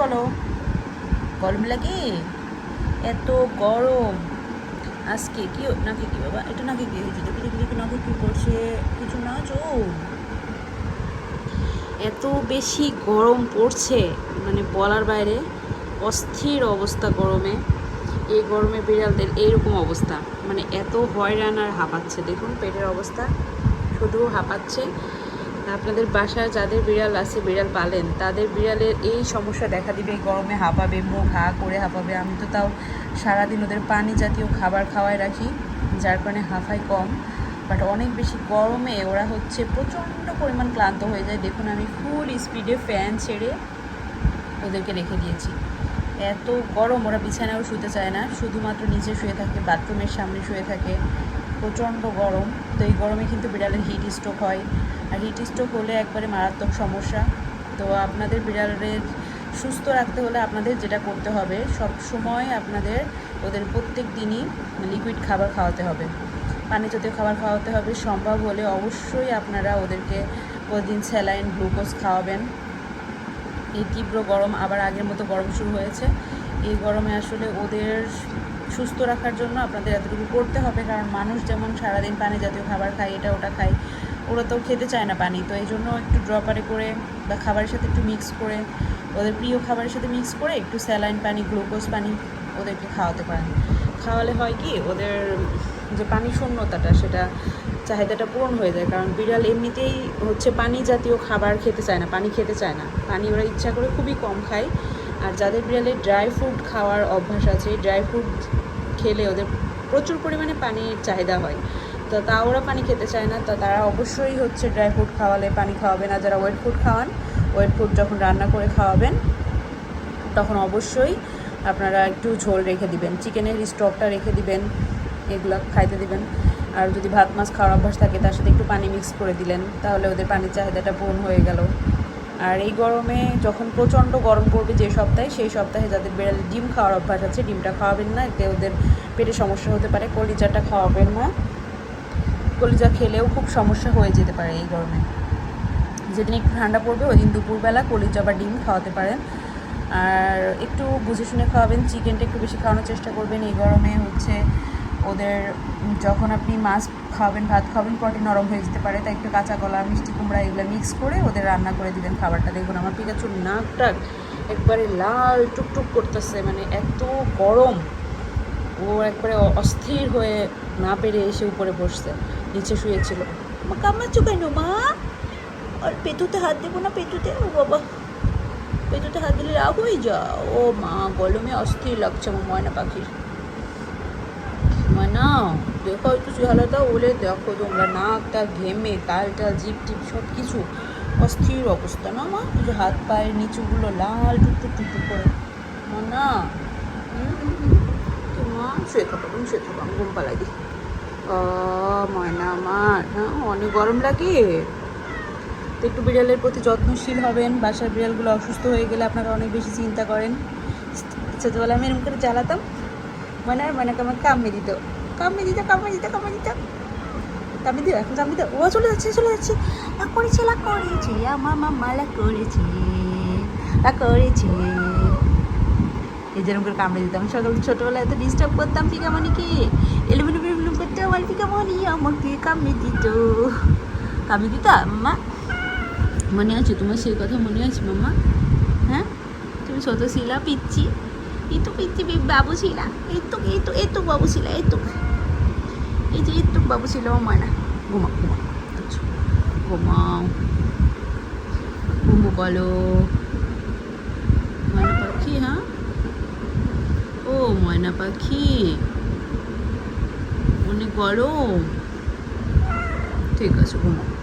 বলো। গরম লাগে? এত গরম। আজকে কি নাকে কি বাবা? এটা নাকে কি হয়েছে? দেখি দেখি দেখি, নাকে কি করছে কিছু না চোখ এত বেশি গরম পড়ছে মানে বলার বাইরে। অস্থির অবস্থা গরমে। এই গরমে বিড়ালদের এইরকম অবস্থা। মানে এত হয়রান আর হাঁপাচ্ছে। দেখুন পেটের অবস্থা। শুধু হাঁপাচ্ছে। আপনাদের বাসায় যাদের বিড়াল আছে, বিড়াল পালেন, তাদের বিড়ালের এই সমস্যা দেখা দিবে গরমে হাঁপাবে, মুখ হা করে হাঁপাবে। আমি তো তাও সারাদিন ওদের পানি জাতীয় খাবার খাওয়াই রাখি, যার কারণে হাঁফাই কম। বাট অনেক বেশি গরমে ওরা হচ্ছে প্রচণ্ড পরিমাণ ক্লান্ত হয়ে যায়। দেখুন, আমি ফুল স্পিডে ফ্যান ছেড়ে ওদেরকে রেখে দিয়েছি। এত গরম, ওরা বিছানায়ও শুতে চায় না। শুধুমাত্র নিচে শুয়ে থাকে, বাথরুমের সামনে শুয়ে থাকে। প্রচণ্ড গরম। তো এই গরমে কিন্তু বিড়ালের হিট স্ট্রোক হয়। আর হিট স্ট্রোক হলে একবারে মারাত্মক সমস্যা। তো আপনাদের বিড়ালের সুস্থ রাখতে হলে আপনাদের যেটা করতে হবে, সব সময় আপনাদের ওদের প্রত্যেক দিনই লিকুইড খাবার খাওয়াতে হবে। পানি জাতীয় খাবার খাওয়াতে হবে। সম্ভব হলে অবশ্যই আপনারা ওদেরকে প্রতিদিন স্যালাইন, গ্লুকোজ খাওয়াবেন। এই তীব্র গরম আবার আগের মতো গরম শুরু হয়েছে। এই গরমে আসলে ওদের সুস্থ রাখার জন্য আপনাদের এতটুকু করতে হবে, কারণ মানুষ যেমন সারাদিন পানি জাতীয় খাবার খায়, এটা ওটা খায়, ওরা তো খেতে চায় না পানি। তো এই জন্য একটু ড্রপারে করে বা খাবারের সাথে একটু মিক্স করে, ওদের প্রিয় খাবারের সাথে মিক্স করে একটু স্যালাইন পানি গ্লুকোজ পানি ওদেরকে খাওয়াতে পারেন। খাওয়ালে হয় কি, ওদের যে পানি শূন্যতাটা, সেটা চাহিদাটা পূরণ হয়ে যায়। কারণ বিড়াল এমনিতেই হচ্ছে পানি জাতীয় খাবার খেতে চায় না, পানি খেতে চায় না। পানি ওরা ইচ্ছা করে খুবই কম খায়। আর যাদের বিড়ালের ড্রাই ফ্রুট খাওয়ার অভ্যাস আছে, ড্রাই ফ্রুট খেলে ওদের প্রচুর পরিমাণে পানির চাহিদা হয়। তো তা ওরা পানি খেতে চায় না। তো তারা অবশ্যই হচ্ছে ড্রাই ফ্রুট খাওয়ালে পানি খাওয়াবেন আর যারা ওয়েট ফুড খাওয়ান, ওয়েট ফুড যখন রান্না করে খাওয়াবেন, তখন অবশ্যই আপনারা একটু ঝোল রেখে দিবেন। চিকেনের স্টকটা রেখে দিবেন, এগুলো খাইতে দিবেন। আর যদি ভাত, মাছ খাওয়ার অভ্যাস থাকে, তার সাথে একটু পানি মিক্স করে দিলেন, তাহলে ওদের পানির চাহিদাটা পূরণ হয়ে গেল। আর এই গরমে যখন প্রচণ্ড গরম পড়বে যে সপ্তাহে, সেই সপ্তাহে যাদের বিড়ালের ডিম খাওয়ার অভ্যাস আছে, ডিমটা খাওয়াবেন না, এতে ওদের পেটে সমস্যা হতে পারে, কলিজাটা খাওয়াবেন না। কলিজা খেলেও খুব সমস্যা হয়ে যেতে পারে এই গরমে। যেদিন একটু ঠান্ডা পড়বে, ওই দিন দুপুরবেলা কলিজা বা ডিম খাওয়াতে পারেন। আর একটু বুঝে শুনে খাওয়াবেন, চিকেনটা একটু বেশি খাওয়ানোর চেষ্টা করবেন। এই গরমে হচ্ছে ওদের যখন আপনি মাছ খাওয়াবেন, ভাত খাওয়াবেন প্রোটিন নরম হয়ে যেতে পারে। তাই একটু কাঁচা কলা মিষ্টি কুমড়া এগুলো মিক্স করে ওদের রান্না করে দিবেন খাবারটা। দেখুন, আমার পিকাচুর নাকটা একবারে লাল টুকটুক করতেছে মানে এত গরম। ও একবারে অস্থির হয়ে না পেরে এসে উপরে বসছে, নিচে শুয়েছিল। মা কামাচ্ছো কেন, মা? আর পেতুতে হাত দেবো না পেতুতে ও বাবা। পেটুতে হাত দিলে রাগ হয়ে যা ও মা গরমে অস্থির লাগছে আমার ময়না পাখির। ময়না, দেখো একটু চেহারাটা ওলে দেখো তোমরা নাকটা ঘেমে কালটা জিপ টিপ সব কিছু অস্থির অবস্থা না মা? যে হাত পায়ের নিচুগুলো লাল টুকটুক টুকটুক করে। মনা। তো মা, শুয়ে থাকো, তুমি শুয়ে থাকো, আমি ঘুম পালাই দিই। ময়না আমার হ্যাঁ অনেক গরম লাগে। তো একটু বিড়ালের প্রতি যত্নশীল হবেন, বাসার বিড়ালগুলো অসুস্থ হয়ে গেলে আপনারা অনেক বেশি চিন্তা করেন। ছোটোবেলা আমি এরকম করে জ্বালাতাম। মানে হয়, মনে আমাকে কামড়ে দিত। কামড়ে দিত কামড়ে দিত কামড়ে দিত। কামড়ে দিও, এখন কামড়ে দিত ও চলে যাচ্ছে চলে যাচ্ছে। লা করেছে লা করেছে আমার মামা লা করেছে লা করেছে। এই যেরকম করে কামড়ে দিতাম। সকাল ছোটোবেলায় এত ডিস্টার্ব করতাম পিকামণিকে এলিমিনি বিলিমিনি করতে আমার পিকামণি আমাকে কামড়ে দিত। কামড়ে দিত মামা মনে আছে? তোমার সেই কথা মনে আছে মামা হ্যাঁ? তুমি ছোট শিলা পিচ্ছি এই তো পিচ্ছি বাবু শিলা এই তো এই তো এই তো বাবু শিলা এই তো এই যে এই তো বাবু ছিল, ও ময়না ঘুমাও ঘুমাও আচ্ছা। ঘুমাও। ঘুমু বলো। ময়না পাখি হ্যাঁ? ও, ময়না পাখি। অনেক গরম। ঠিক আছে, ঘুমাও।